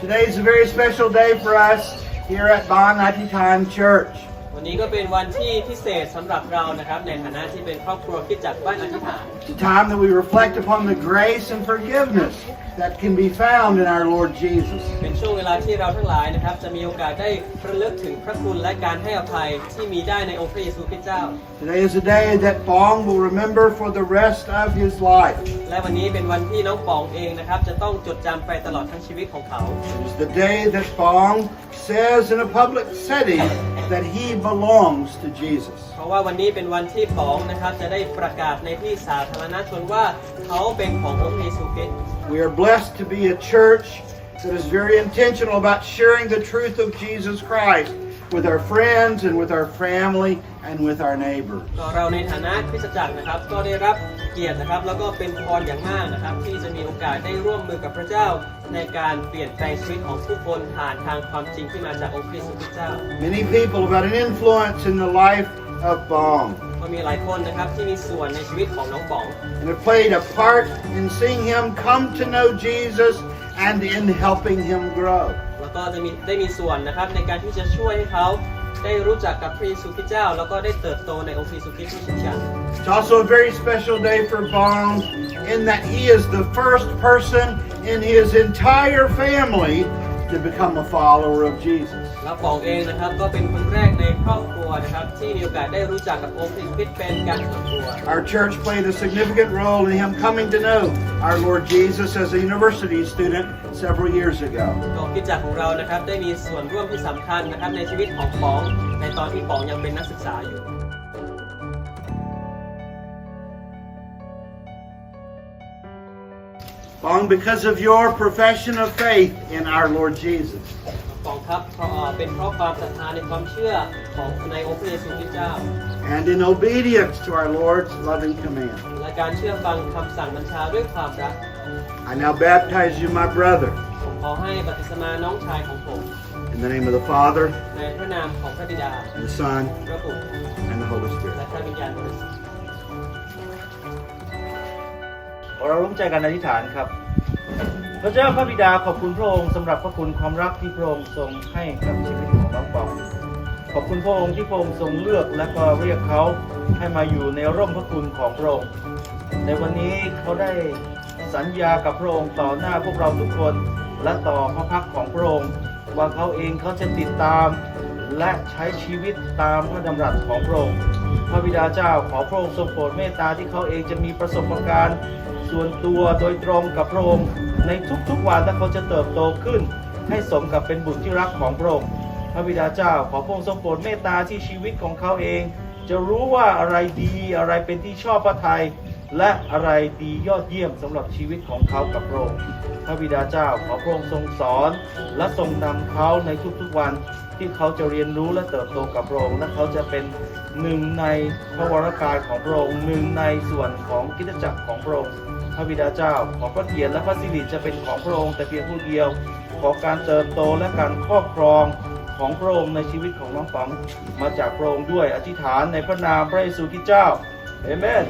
Today is a very special day for us here at Bang Atitan Church. วันนี้ก็เป็นวันที่พิเศษสำหรับเรานะครับในฐานะที่เป็นครอบครัวคริดจักรบ้านอธิษฐาน It's a time that we reflect upon the grace and forgiveness that can be found in our Lord Jesus. เป็นช่วงเวลาที่เราทั้งหลายนะครับจะมีโอกาสได้ระลึกถึงพระคุณและการให้อภัยที่มีได้ในองค์พระเยซูคริสต์เจ้า Today is a day that Bong will remember for the rest of his life. และวันนี้เป็นวันที่น้องปองเองนะครับจะต้องจดจำไปตลอดทั้งชีวิตของเขา It is the day that Bong says in a public setting that he belongs to Jesus. เพราะว่าวันนี้เป็นวันที่ปองนะครับ จะได้ประกาศในที่สาธารณชนว่าเขาเป็นขององค์พระเยซูคริสต์ We are blessed to be a church that is very intentional about sharing the truth of Jesus Christ with our friends and with our family and with our neighbors. ก็เราในฐานะคริสตจักรนะครับ ก็ได้รับเกียรตินะครับ แล้วก็เป็นพรอย่างมากนะครับ ที่จะมีโอกาสได้ร่วมมือกับพระเจ้า ในการเปลี่ยนแปลงชีวิตของผู้คนผ่านทางความจริงที่มาจากองค์พระเยซูคริสต์เจ้า Many people have had an influence in the life of Bong ก็มีหลายคนนะครับที่มีส่วนในชีวิตของน้องป๋อง and have played a part in seeing him come to know Jesus and in helping him grow. แล้วก็จะมีได้มีส่วนนะครับในการที่จะช่วยให้เขาได้รู้จักกับพระเยซูคริสต์เจ้า แล้วก็ได้เติบโตในองค์พระเยซูคริสต์ที่เชื่อ It's also a very special day for Bong in that he is the first person in his entire family to become a follower of Jesus. แล้วป๋องเองนะครับก็เป็นคนแรกในครอบครัวนะครับที่มีโอกาสได้รู้จักกับองค์พระเยซูคริสต์เป็นการส่วนตัว Our church played a significant role in him coming to know our Lord Jesus as a university student several years ago. กองกิจจักรของเรานะครับได้มีส่วนร่วมที่สำคัญนะครับในชีวิตของป๋อง ในตอนที่ป๋องยังเป็นนักศึกษาอยู่ Bong, because of your profession of faith in our Lord Jesus, ป๋ องครับเพราะเอ่อเป็นเพราะความศรัทธาในความเชื่อของในองค์พระเยซูคริสต์เจ้า and in obedience to our Lord's loving command, และการเชื่อฟังคำสั่งบัญชาด้วยความรัก I now baptize you, my brother, ผมขอให้บัพติศมาน้องชายของผม in the name of the Father, ในพระนามของพระบิดา and the Son, พระบุตร and the Holy Spirit. และพระวิญญาณบริสุทธิ์เราร่วมใจกันอธิษฐานครับ พระเจ้าพระบิดาขอบคุณพระองค์สำหรับพระคุณความรักที่พระองค์ทรงให้กับชีวิตของน้องปองขอบคุณพระองค์ที่พระองค์ทรงเลือกและก็เรียกเขาให้มาอยู่ในร่มพระคุณของพระองค์ ในวันนี้เขาได้สัญญากับพระองค์ต่อหน้าพวกเราทุกคนและต่อพระพักของพระองค์ ว่าเขาเองเขาจะติดตามและใช้ชีวิตตามพระดำรัสของพระองค์ พระบิดาเจ้าขอพระองค์ทรงโปรดเมตตาที่เขาเองจะมีประสบการณ์ส่วนตัวโดยตรงกับพระองค์ ในทุกๆวันและเขาจะเติบโตขึ้น ให้สมกับเป็นบุตรที่รักของพระองค์พระบิดาเจ้าขอพระองค์ทรงโปรดเมตตาที่ชีวิตของเขาเอง จะรู้ว่าอะไรดีอะไรเป็นที่ชอบพระทัย และอะไรดียอดเยี่ยมสำหรับชีวิตของเขากับพระองค์พระบิดาเจ้าขอพระองค์ทรงสอน และทรงนำเขาในทุกๆวันที่เขาจะเรียนรู้และเติบโตกับพระองค์และเขาจะเป็นหนึ่งในพระวรากายของพระองค์หนึ่งในส่วนของกิจจักรของพระองค์พระบิดาเจ้า ขอพระเกียรติและพระสิริจะเป็นของพระองค์แต่เพียงผู้เดียว ขอการเติบโตและการครอบครองของพระองค์ในชีวิตของน้องป๋องมาจากพระองค์ด้วยอธิษฐานในพระนามพระเยซูคริสต์เจ้าเอเมน